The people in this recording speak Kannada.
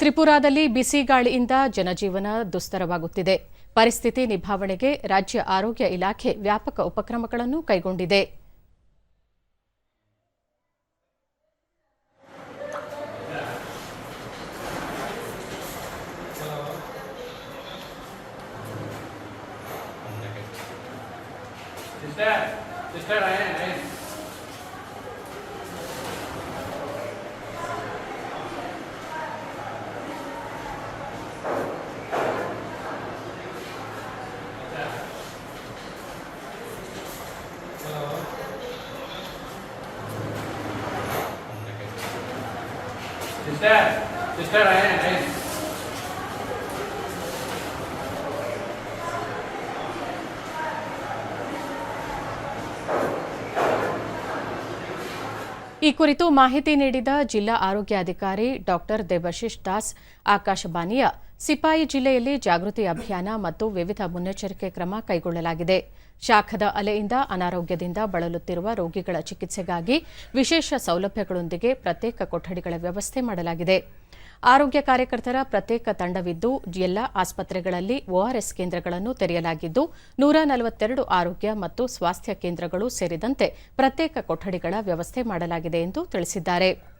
ತ್ರಿಪುರಾದಲ್ಲಿ ಬಿಸಿ ಗಾಳಿಯಿಂದ ಜನಜೀವನ ದುಸ್ತರವಾಗುತ್ತಿದೆ ಪರಿಸ್ಥಿತಿ ನಿಭಾವಣೆಗೆ ರಾಜ್ಯ ಆರೋಗ್ಯ ಇಲಾಖೆ ವ್ಯಾಪಕ ಉಪಕ್ರಮಗಳನ್ನು ಕೈಗೊಂಡಿದೆ Sister, sister, I am. It's that. It's that I am? Eh? ಈ ಕುರಿತು ಮಾಹಿತಿ ನೀಡಿದ ಜಿಲ್ಲಾ ಆರೋಗ್ಯಾಧಿಕಾರಿ ಡಾಕ್ಟರ್ ದೇಬಶಿಶ್ ದಾಸ್, ಆಕಾಶವಾಣಿಯ ಸಿಪಾಯಿ ಜಿಲ್ಲೆಯಲ್ಲಿ ಜಾಗೃತಿ ಅಭಿಯಾನ ಮತ್ತು ವಿವಿಧ ಮುನ್ನೆಚ್ಚರಿಕೆ ಕ್ರಮ ಕೈಗೊಳ್ಳಲಾಗಿದೆ. ಶಾಖದ ಅಲೆಯಿಂದ ಅನಾರೋಗ್ಯದಿಂದ ಬಳಲುತ್ತಿರುವ ರೋಗಿಗಳ ಚಿಕಿತ್ಸೆಗಾಗಿ ವಿಶೇಷ ಸೌಲಭ್ಯಗಳೊಂದಿಗೆ ಪ್ರತ್ಯೇಕ ಕೊಠಡಿಗಳ ವ್ಯವಸ್ಥೆ ಮಾಡಲಾಗಿದೆ. ಆರೋಗ್ಯ ಕಾರ್ಯಕರ್ತರ ಪ್ರತ್ಯೇಕ ತಂಡವಿದ್ದು, ಎಲ್ಲ ಆಸ್ಪತ್ರೆಗಳಲ್ಲಿ ಓಆರ್ಎಸ್ ಕೇಂದ್ರಗಳನ್ನು ತೆರೆಯಲಾಗಿದ್ದು, ನೂರ ನಲವತ್ತೆರಡು ಆರೋಗ್ಯ ಮತ್ತು ಸ್ವಾಸ್ಥ್ಯ ಕೇಂದ್ರಗಳು ಸೇರಿದಂತೆ ಪ್ರತ್ಯೇಕ ಕೊಠಡಿಗಳ ವ್ಯವಸ್ಥೆ ಮಾಡಲಾಗಿದೆ ಎಂದು ತಿಳಿಸಿದ್ದಾರೆ.